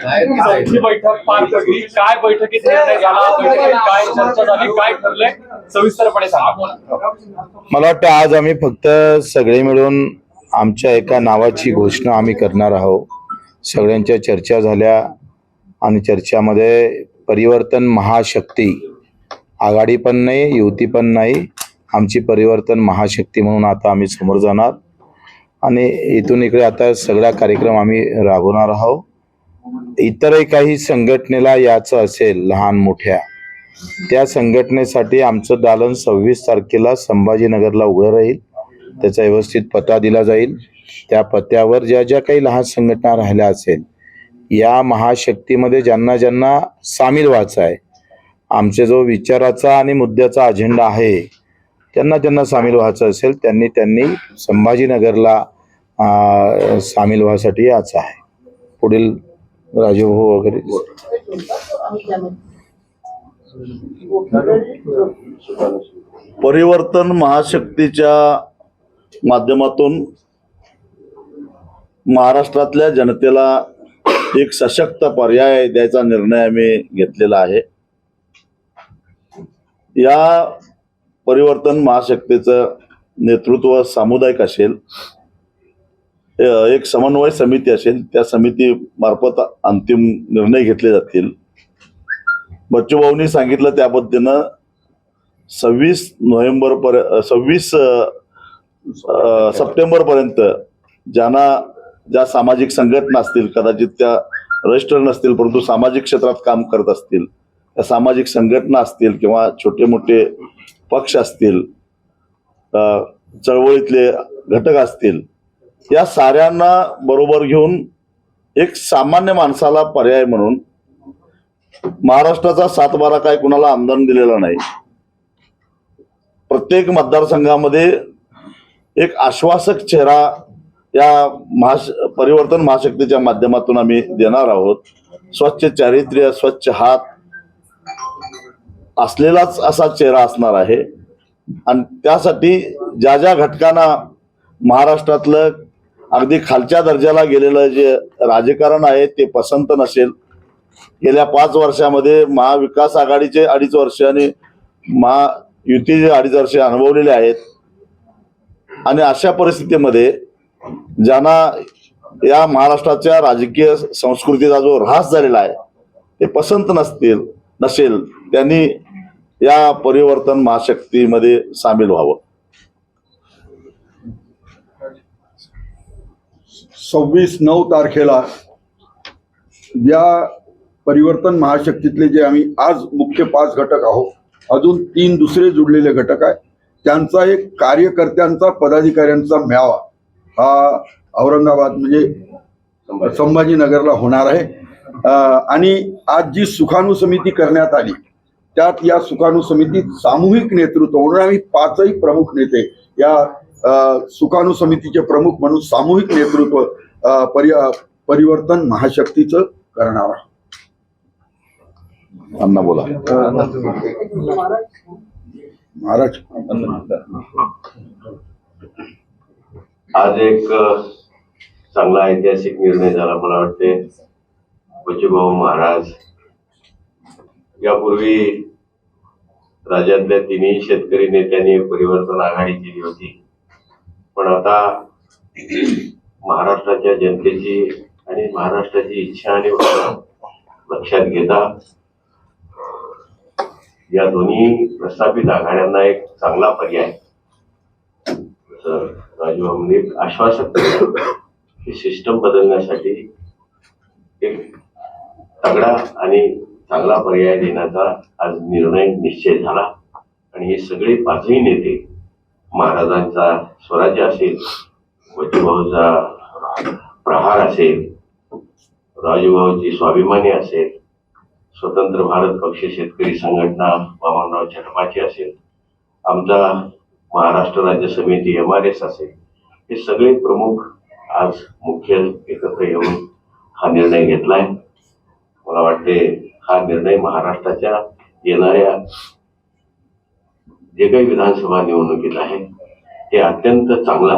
चौथी बैठक पार पडली. काय बैठकीत निर्णय झाला बैठकीत काय चर्चा झाली काय ठरलंय सविस्तरपणे सांगा. मला वाटतं आज आम्ही फक्त सगळे मिळून आमच्या एका नावाची घोषणा आम्ही करणार आहोत. सगळ्यांच्या चर्चा झाल्या आणि चर्चामध्ये परिवर्तन महाशक्ती. आघाडी पण नाही युती पण नाही. आमची परिवर्तन महाशक्ती म्हणून आता आम्ही समोर जाणार. आणि इथून इकडे आता सगळा कार्यक्रम आम्ही राबवणार आहोत. इतरही काही संघटनेला याचं असेल लहान मोठ्या. त्या संघटनेसाठी आमचं दालन सव्वीस तारखेला संभाजीनगरला उघडं राहील. त्याचा व्यवस्थित पत्ता दिला जाईल. त्या पत्त्यावर ज्या ज्या काही लहान संघटना राहिल्या असेल या महाशक्तीमध्ये ज्यांना ज्यांना सामील व्हायचं आहे आमचे जो विचाराचा आणि मुद्द्याचा अजेंडा आहे त्यांना ज्यांना सामील व्हायचं असेल त्यांनी त्यांनी संभाजीनगरला सामील व्हायसाठी यायचं आहे. पुढील राजूभाऊ वगैरे. परिवर्तन महाशक्तीच्या माध्यमातून महाराष्ट्रातल्या जनतेला एक सशक्त पर्याय द्यायचा निर्णय आम्ही घेतलेला आहे. या परिवर्तन महाशक्तीचं नेतृत्व सामुदायिक असेल एक समन्वय समिती असेल त्या समिती मार्फत अंतिम निर्णय घेतले जातील. बच्चूभाऊंनी सांगितलं त्या पद्धतीनं सव्वीस नोव्हेंबर पर्यंत सव्वीस सप्टेंबर पर्यंत ज्यांना ज्या सामाजिक संघटना असतील कदाचित त्या रजिस्टर नसतील परंतु सामाजिक क्षेत्रात काम करत असतील त्या सामाजिक संघटना असतील किंवा छोटे मोठे पक्ष असतील चळवळीतले घटक असतील या साऱ्यांना बरोबर घेऊन एक सामान्य माणसाला पर्याय म्हणून महाराष्ट्राचा सातबारा काय कुणाला आमदान दिलेला नाही. प्रत्येक मतदारसंघामध्ये एक आश्वासक चेहरा या महाश परिवर्तन महाशक्तीच्या माध्यमातून आम्ही देणार आहोत. स्वच्छ चारित्र्य स्वच्छ हात असलेलाच असा चेहरा असणार आहे. आणि त्यासाठी ज्या ज्या घटकांना महाराष्ट्रातलं अगदी खालच्या दर्जाला गेलेलं जे राजकारण आहे ते पसंत नसेल. गेल्या पाच वर्षामध्ये महाविकास आघाडीचे अडीच वर्ष आणि महायुतीचे अडीच वर्ष अनुभवलेले आहेत. आणि अशा परिस्थितीमध्ये ज्यांना या महाराष्ट्राच्या राजकीय संस्कृतीचा जो ऱ्हास झालेला आहे ते पसंत नसतील नसेल त्यांनी या परिवर्तन महाशक्तीमध्ये सामील व्हावं. सव्वीस नऊ तारखेला या परिवर्तन महाशक्तीतले जे आम्ही आज मुख्य पाच घटक आहोत अजून तीन दुसरे जुडलेले घटक आहे त्यांचा एक कार्यकर्त्यांचा पदाधिकाऱ्यांचा मेळावा हा औरंगाबाद म्हणजे संभाजीनगरला होणार आहे. आणि आज जी सुखाणू समिती करण्यात आली त्यात या सुखाणू समितीत सामूहिक नेतृत्व म्हणून आम्ही पाचही प्रमुख नेते या अं, सुखाणू समितीचे प्रमुख म्हणून सामूहिक नेतृत्व परि परिवर्तन महाशक्तीचं करणार आहे अण्णा बोला. महाराज. आज एक चांगला ऐतिहासिक निर्णय झाला मला वाटते. बचूभाऊ महाराज यापूर्वी राज्यातल्या तिन्ही शेतकरी नेत्यांनी परिवर्तन आघाडी केली होती. पण आता महाराष्ट्राच्या जनतेची आणि महाराष्ट्राची इच्छा आणि लक्षात घेता या दोन्ही प्रस्थापित आघाड्यांना एक चांगला पर्याय तर राजू एक आश्वासक की सिस्टम बदलण्यासाठी एक तगडा आणि चांगला पर्याय देण्याचा आज निर्णय निश्चय झाला. आणि हे सगळे पाचही नेते महाराजांचा स्वराज्य असेल बचूभाऊचा प्रहार असेल राजूभाऊची स्वाभिमानी असेल स्वतंत्र भारत पक्ष शेतकरी संघटना वामनराव छटमाची असेल आमचा महाराष्ट्र राज्य समिती एम आर एस असेल हे सगळे प्रमुख आज मुख्य एकत्र येऊन हा निर्णय घेतलाय. मला वाटते हा निर्णय महाराष्ट्राच्या येणाऱ्या जे काही विधानसभा निवडणुकीत आहे ते अत्यंत चांगला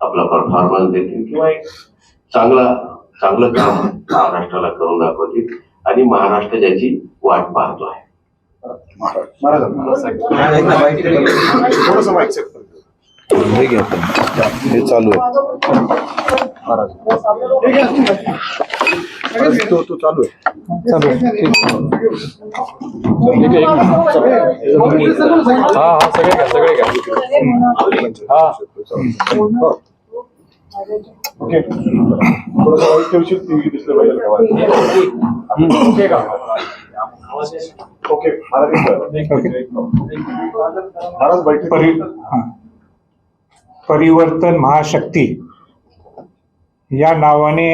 आपला परफॉर्मन्स देतील किंवा एक चांगला चांगलं काम महाराष्ट्राला करून दाखवतील आणि महाराष्ट्र ज्याची वाट पाहतो आहे. हे घ्या. हे चालू आहे. तो तो चालू आहे. हा हा सगळे घ्या सगळे घ्या. हा. ओके. का परि हा. परिवर्तन महाशक्ती या नावाने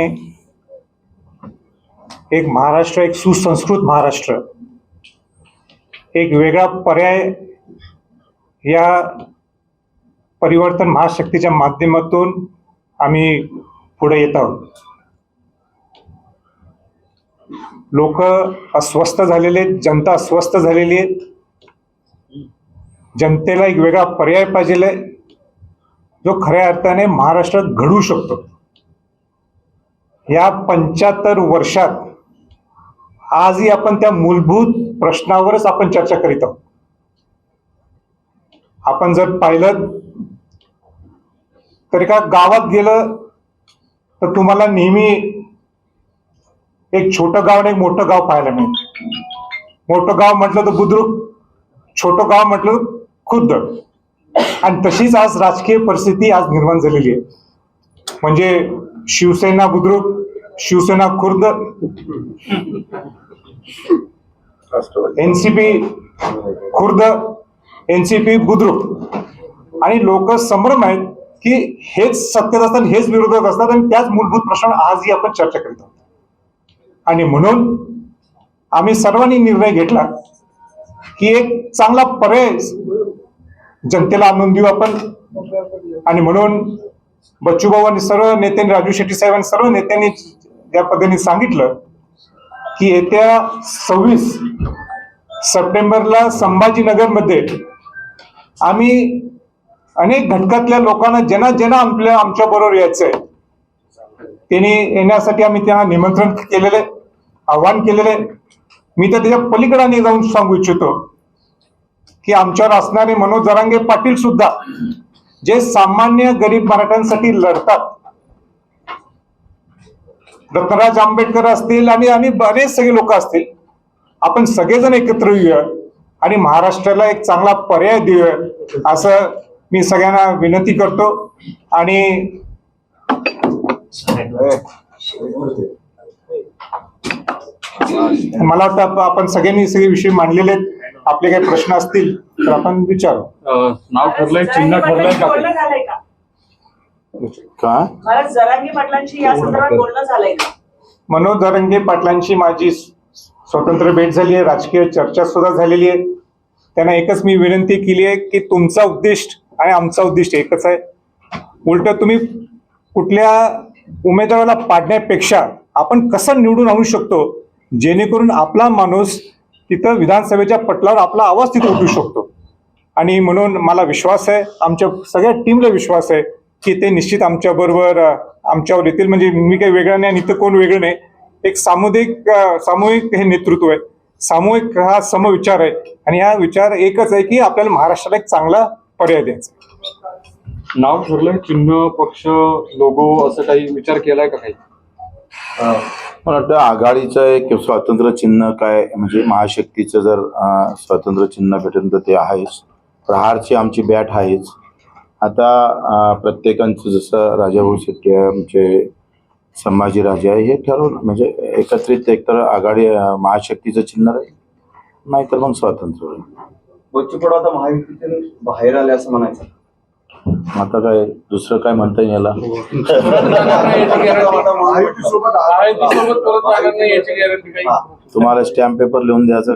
एक महाराष्ट्र एक सुसंस्कृत महाराष्ट्र एक वेगळा पर्याय या परिवर्तन महाशक्तीच्या माध्यमातून आम्ही पुढे येत आहोत. लोक अस्वस्थ झालेले आहेत जनता अस्वस्थ झालेली आहे जनतेला एक वेगळा पर्याय पाहिजे जो खऱ्या अर्थाने महाराष्ट्रात घडू शकतो. या पंच्याहत्तर वर्षात आजही आपण त्या मूलभूत प्रश्नावरच आपण चर्चा करीत आहोत. आपण जर पाहिलं तर एका गावात गेलं तर तुम्हाला नेहमी एक छोटं गाव आणि एक मोठं गाव पाहायला मिळतं. मोठं गाव म्हटलं तर बुद्रुक छोटं गाव म्हटलं खुद्द. आणि तशीच आज राजकीय परिस्थिती आज निर्माण झालेली आहे. म्हणजे शिवसेना बुद्रुक शिवसेना खुर्द एनसीपी खुर्द एनसीपी बुद्रुक. आणि लोक संभ्रम आहेत की हेच सत्तेत असतात हेच विरोधक असतात आणि त्याच मूलभूत प्रश्नावर आजही आपण चर्चा करीत आहोत. आणि म्हणून आम्ही सर्वांनी निर्णय घेतला की एक चांगला पर्याय जनतेला आणून देऊ आपण. आणि म्हणून बच्चूभाऊ आणि सर्व नेत्यांनी राजू शेट्टी साहेबांनी सर्व नेत्यांनी या पद्धतीने सांगितलं की येत्या सव्वीस सप्टेंबरला संभाजीनगरमध्ये आम्ही अनेक घटकातल्या लोकांना ज्यांना ज्यांना आपल्या आमच्या बरोबर आहे त्यांनी येण्यासाठी आम्ही त्यांना निमंत्रण केलेलं आहे आव्हान केलेलं आहे. मी तर त्याच्या पलीकडे जाऊन सांगू इच्छितो. की आमच्यावर असणारे मनोज जरांगे पाटील सुद्धा जे सामान्य गरीब मराठ्यांसाठी लढतात. रत्नराज आंबेडकर असतील आणि आणि बरेच सगळे लोक असतील. आपण सगळेजण एकत्र येऊया आणि महाराष्ट्राला एक चांगला पर्याय देऊया असं मी सगळ्यांना विनंती करतो. आणि मला वाटतं आपण सगळ्यांनी सगळे विषय मांडलेले आहेत. आपले काही प्रश्न असतील तर आपण विचारू. अं, नाव ठरलंय चिन्ह ठरलंय का? बोलणं ते? झालंय का? का? मला जरांगी पाटलांची या संदर्भात बोलणं झालंय का? मनोज दरंगे पाटलांची माझी स्वतंत्र भेट झाली आहे राजकीय चर्चा सुद्धा झालेली आहे. त्यांना एकच मी विनंती केली आहे की तुमचा उद्दिष्ट आणि आमचा उद्दिष्ट एकच आहे. उलट तुम्ही कुठल्या उमेदवाराला पाडण्यापेक्षा आपण कसं निवडून आणू शकतो? जेणेकरून आपला माणूस तिथं विधानसभेच्या पटलावर आपला आवाज तिथे उठू शकतो. आणि म्हणून मला विश्वास आहे आमच्या सगळ्या टीमला विश्वास आहे की ते निश्चित आमच्या बरोबर आमच्यावर येतील. म्हणजे मी काही वेगळा नाही आणि इथं कोण वेगळं नाही. एक सामुदायिक सामूहिक हे नेतृत्व आहे. सामूहिक हा समविचार आहे. आणि हा विचार एकच आहे की आपल्याला महाराष्ट्राला एक चांगला पर्याय द्यायचा. नाव ठरलंय चिन्ह पक्ष लोगो असं काही विचार केलाय का काही? मला वाटतं आघाडीचं एक स्वातंत्र्य चिन्ह काय म्हणजे महाशक्तीचं जर स्वातंत्र्य चिन्ह भेटेल तर ते आहेच प्रहारची आमची बॅट आहेच. आता प्रत्येकांचं जसं राजाभाऊ शेट्टी आहे आमचे संभाजी राजे आहे हे ठरवलं म्हणजे एकत्रित एकतर आघाडी महाशक्तीचं चिन्ह राहील नाहीतर मग स्वातंत्र्य राहील बच्चू कडू आता महायुतीतून बाहेर आले असं म्हणायचं. आता काय दुसरं काय म्हणता येईल याला? तुम्हाला स्टॅम्प पेपर लिहून द्यायचं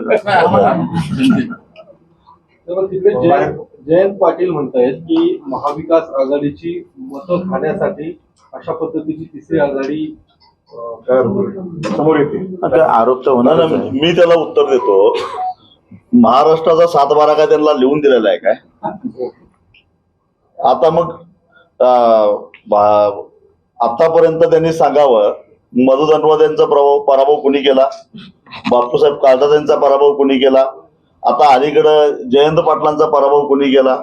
जयंत जयंत पाटील म्हणतायत की महाविकास आघाडीची मतं खाण्यासाठी अशा पद्धतीची तिसरी आघाडी समोर येते. आता आरोप तर आहे. मी त्याला उत्तर देतो. महाराष्ट्राचा सातबारा काय त्यांना लिहून दिलेला आहे काय? आता मग आतापर्यंत त्यांनी सांगावं मधु यांचा प्रभाव पराभव कुणी केला? बापूसाहेब काळदास यांचा पराभव कुणी केला? आता अलीकडं जयंत पाटलांचा पराभव कुणी केला?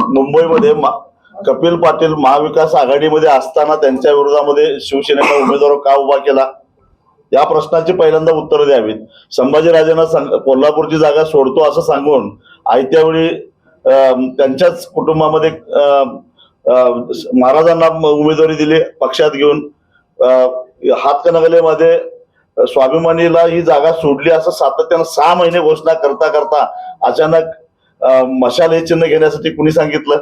मुंबईमध्ये मा- कपिल पाटील महाविकास आघाडीमध्ये असताना त्यांच्या विरोधामध्ये शिवसेनेचा उमेदवार का उभा केला? या प्रश्नाची पहिल्यांदा उत्तरं द्यावीत. संभाजीराजेंना कोल्हापूरची जागा सोडतो असं सांगून आयत्यावेळी त्यांच्याच कुटुंबामध्ये अं, महाराजांना उमेदवारी दिली पक्षात घेऊन अं, हातकणंगलेमध्ये स्वाभिमानीला ही जागा सोडली असं सातत्यानं सहा महिने घोषणा करता करता अचानक मशाल हे चिन्ह घेण्यासाठी कुणी सांगितलं?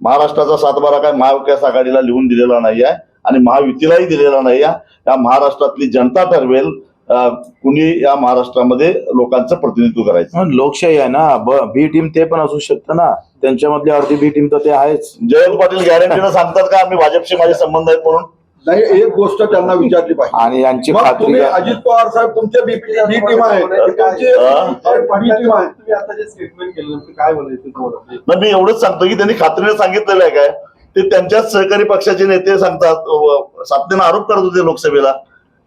महाराष्ट्राचा सातबारा काय महाविकास आघाडीला लिहून दिलेला नाही आहे आणि महायुतीलाही दिलेला नाही आहे या महाराष्ट्रातली जनता ठरवेल कुणी या महाराष्ट्रामध्ये लोकांचं प्रतिनिधित्व करायचं? हं, लोकशाही आहे ना. ब टीम ते पण असू शकतं ना. त्यांच्यामधली अर्धी बी टीम तर ते आहेच. जयंत पाटील गॅरंटीनं सांगतात का आम्ही भाजपशी माझे संबंध आहेत म्हणून? नाही एक गोष्ट त्यांना विचारली पाहिजे. आणि यांची खात्री तुम्ही अजित पवार साहेब तुमचे बीपी बी टीम आहे तुमची? बी टीम आहे तुम्ही आता जे स्टेटमेंट केलं नेमकं काय बोलायचं तुम्हाला? मग मी एवढंच सांगतो की त्यांनी खात्रीने सांगितलेलं आहे काय? ते त्यांच्याच सहकारी पक्षाचे नेते सांगतात. सातत्यानं आरोप करत होते लोकसभेला.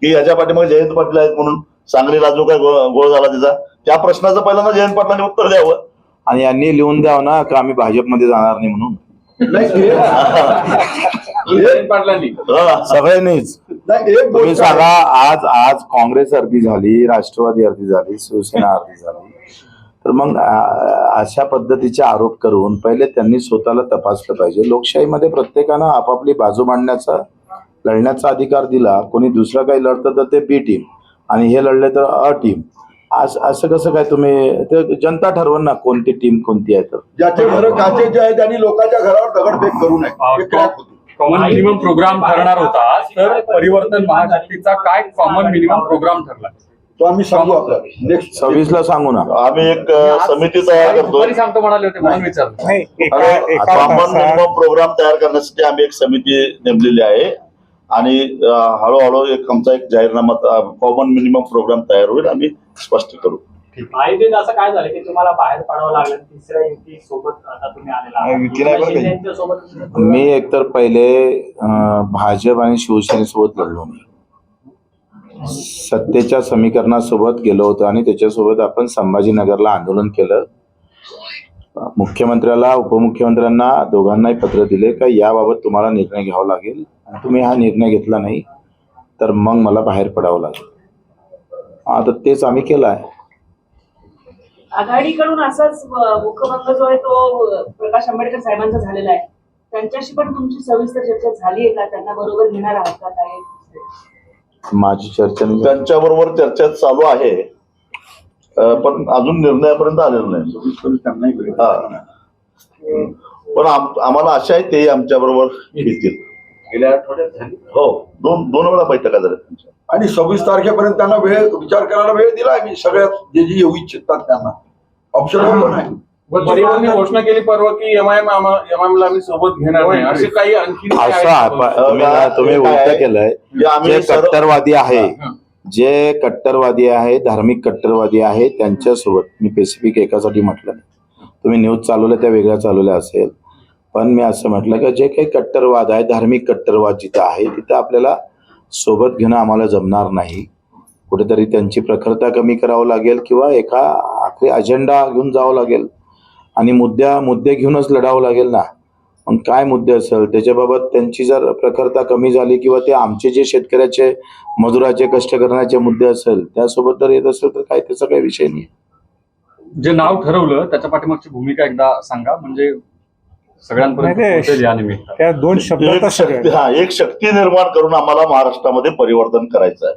की याच्या पाठीमागे जयंत पाटील आहेत म्हणून सांगलीला जो काय गोळ झाला त्याचा त्या प्रश्नाचं पहिल्यांदा जयंत पाटलांनी उत्तर द्यावं. आणि यांनी लिहून द्यावं ना का आम्ही भाजपमध्ये जाणार नाही म्हणून. सगळ्यांनीच. तुम्ही सांगा आज आज काँग्रेस अर्धी झाली राष्ट्रवादी अर्धी झाली शिवसेना अर्धी झाली. तर मग अशा पद्धतीचे आरोप करून पहिले त्यांनी स्वतःला तपासलं पाहिजे. लोकशाहीमध्ये प्रत्येकानं आपापली बाजू मांडण्याचा लढण्याचा अधिकार दिला कोणी दुसरं काही लढतं तर ते बी टीम आणि हे लढले तर अ टीम असं असं कसं काय तुम्ही ते जनता ठरवण ना कोणती टीम कोणती आहे तर. ज्याचे घर काचेचे आहे त्यांनी लोकांच्या घरावर दगडफेक करू नये. हे crack होते. कॉमन मिनिमम प्रोग्राम ठरणार होता. तर परिवर्तन महाशक्तीचा काय कॉमन मिनिमम प्रोग्राम ठरला? तो आम्ही सांगू आपल्याला नेक्स्ट सव्वीसला सांगू ना. आम्ही एक अ, समिती तयार करतो दुपारी सांगतो म्हणाले होते म्हणून विचारलं. नाही एका एका कॉमन तासात मिनिमम प्रोग्राम तयार करण्यासाठी आम्ही एक समिती नेमलेली आहे. आणि हळूहळू एक आमचा एक जाहीरनामा कॉमन मिनिमम प्रोग्राम तयार होईल आम्ही स्पष्ट करू आयोजित असं काय झालं की तुम्हाला बाहेर पडावं लागलं तिसऱ्या युती सोबत आता तुम्ही आलेला आहात. युती नाही बरं का? शिंदे यांच्यासोबत मी एकतर पहिले भाजप आणि शिवसेनेसोबत लढलो नाही सत्तेच्या समीकरणासोबत गेलो होतो आणि त्याच्यासोबत आपण संभाजीनगरला आंदोलन केलं मुख्यमंत्र्याला उपमुख्यमंत्र्यांना दोघांनाही पत्र दिले का याबाबत तुम्हाला निर्णय घ्यावा लागेल. आणि तुम्ही हा निर्णय घेतला नाही तर मग मला बाहेर पडावं लागेल. आता तेच आम्ही केलं आहे आघाडीकडून असाच मुखभंग जो आहे तो प्रकाश आंबेडकर साहेबांचा झालेला आहे. त्यांच्याशी पण तुमची सविस्तर चर्चा झाली आहे का? त्यांना बरोबर घेणार आहात का? काय? माझी चर्चा. त्यांच्याबरोबर चर्चा चालू आहे. पण अजून निर्णयापर्यंत आलेलं नाही. हा. पण आम- आम्हाला आशा आहे तेही आमच्या बरोबर येतील. गेल्या आठवड्यात झाली? हो. दोन दोन वेळा बैठका झाल्या त्यांच्या आणि सव्वीस तारखेपर्यंत त्यांना वेळ विचार करायला वेळ दिला मी सगळ्यात जे जे येऊ इच्छितात त्यांना. ऑप्शन पण आहे. परिवाराने घोषणा केली परवा की एमआयएम एमआयएम ला आम्ही सोबत घेणार नाही. असे काही आणखी तुम्ही उलट केलंय. जे कट्टरवादी आहे जे कट्टरवादी आहे धार्मिक कट्टरवादी आहे त्यांच्यासोबत मी स्पेसिफिक एकासाठी म्हटलं तुम्ही न्यूज चालवल्या त्या वेगळ्या चालवल्या असेल. पण मी असं म्हटलं की जे काही कट्टरवाद आहे धार्मिक कट्टरवाद जिथं आहे तिथं आपल्याला सोबत घेणं आम्हाला जमणार नाही. कुठेतरी त्यांची प्रखरता कमी करावं लागेल किंवा एका आखरी अजेंडा घेऊन जावं लागेल. आणि मुद्द्या मुद्दे घेऊनच लढावं लागेल ना. मग काय मुद्दे असेल? त्याच्याबाबत त्यांची जर प्रखरता कमी झाली किंवा ते आमचे जे शेतकऱ्याचे मजुराचे कष्ट करण्याचे मुद्दे असेल त्यासोबत जर येत असेल तर काय त्याचा काही विषय नाही. जे नाव ठरवलं त्याच्या पाठीमागची भूमिका एकदा सांगा. म्हणजे सगळ्यांपर्यंत त्या दोन हा एक शक्ती निर्माण करून आम्हाला महाराष्ट्रामध्ये परिवर्तन करायचं आहे.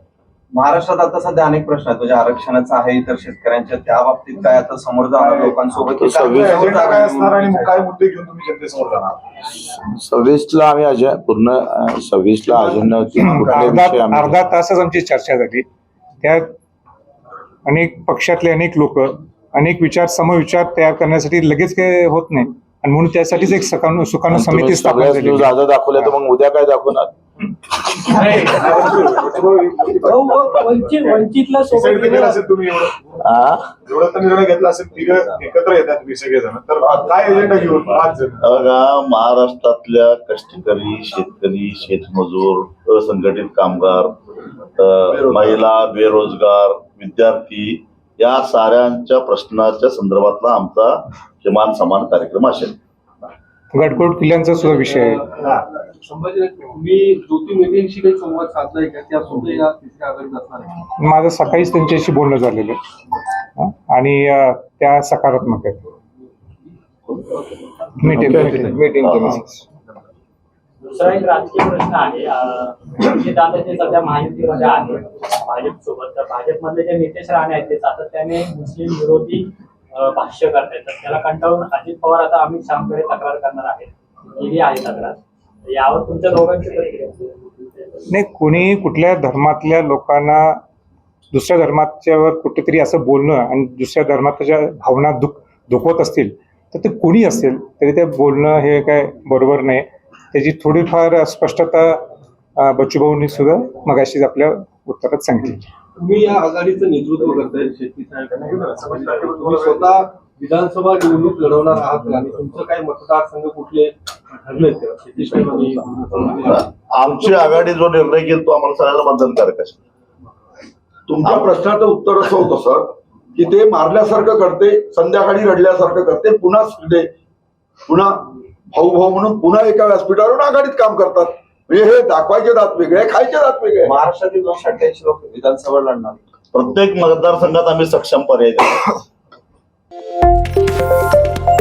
महाराष्ट्रात आता सध्या अनेक प्रश्न आहेत. म्हणजे आरक्षणाचा आहे इतर शेतकऱ्यांच्या त्या बाबतीत काय आता समोर जाणार लोकांसोबत सव्वीस- काय काय असणार आणि काय मुद्दे घेऊन तुम्ही जनतेसमोर जाणार? सव्वीसला आम्ही पूर्ण अजेंडा कुठले अर्धा विषय आम्ही अर्धा तासच आमची चर्चा झाली. त्यात अनेक पक्षातले अनेक लोक अनेक विचार समविचार तयार करण्यासाठी लगेच काही होत नाही. आणि म्हणून त्यासाठीच एक सकान सुकाणू समिती स्थापन झाली दाखवल्या तर मग उद्या काय दाखवणार? वंचितला सोबत केलं असेल तुम्ही एवढं. आ? एवढं तर निर्णय घेतला असेल तिघं एकत्र येतात तुम्ही सगळेजण तर काय एजेंडा घेऊन पाच जण? बघा महाराष्ट्रातल्या कष्टकरी शेतकरी शेतमजूर असंघटित कामगार महिला बेरोजगार विद्यार्थी या साऱ्यांच्या प्रश्नाच्या संदर्भातला आमचा किमान समान कार्यक्रम असेल. गडकोट किल्ल्यांचा सुद्धा विषय आहे. आहे. माझं सकाळीच त्यांच्याशी बोलणं झालेलं आहे. हं? आणि त्या सकारात्मक आहेत. मीटिंग मीटिंग दुसरा एक राजकीय प्रश्न आहे. म्हणजे दादा जे सध्या महायुतीमध्ये आहे. भाजप सोबत तर भाजपमधले जे नितेश राणे आहेत ते सातत्याने मुस्लिम विरोधी भाष्य करतायत तर त्याला कंटाळून अजित पवार आता अमित शहाकडे तक्रार करणार आहेत. केली आहे तक्रार. यावर तुमच्या दोघांची प्रतिक्रिया नाही कुणी कुठल्या धर्मातल्या लोकांना दुसऱ्या धर्माच्यावर कुठेतरी असं बोलणं आणि दुसऱ्या धर्माच्या भावना दुख दुखवत असतील तर ते कुणी असेल तरी ते बोलणं हे काय बरोबर नाही. त्याची थोडीफार स्पष्टता बच्चूभाऊंनी सुद्धा मगाशीच आपल्या उत्तरात सांगितली. तुम्ही या आघाडीचं नेतृत्व करताय. शेट्टी साहेब तुम्ही स्वतः विधानसभा निवडणूक लढवणार आहात? आणि तुमचं काय मतदारसंघ कुठले आमची आघाडी जो निर्णय घेईल तो आम्हाला सगळ्याला बंधनकारक असेल तुमच्या प्रश्नाचं उत्तर असं होतं सर की ते मारल्यासारखं करते संध्याकाळी रडल्यासारखं करते पुन्हा पुन्हा भाऊ भाऊ म्हणून पुन्हा एका व्यासपीठावरून आघाडीत काम करतात. म्हणजे हे दाखवायचे दात वेगळे खायचे दात वेगळे. महाराष्ट्रातील दोनशे अठ्ठ्याऐंशी लोक विधानसभा लढणार. प्रत्येक मतदारसंघात आम्ही सक्षम पर्याय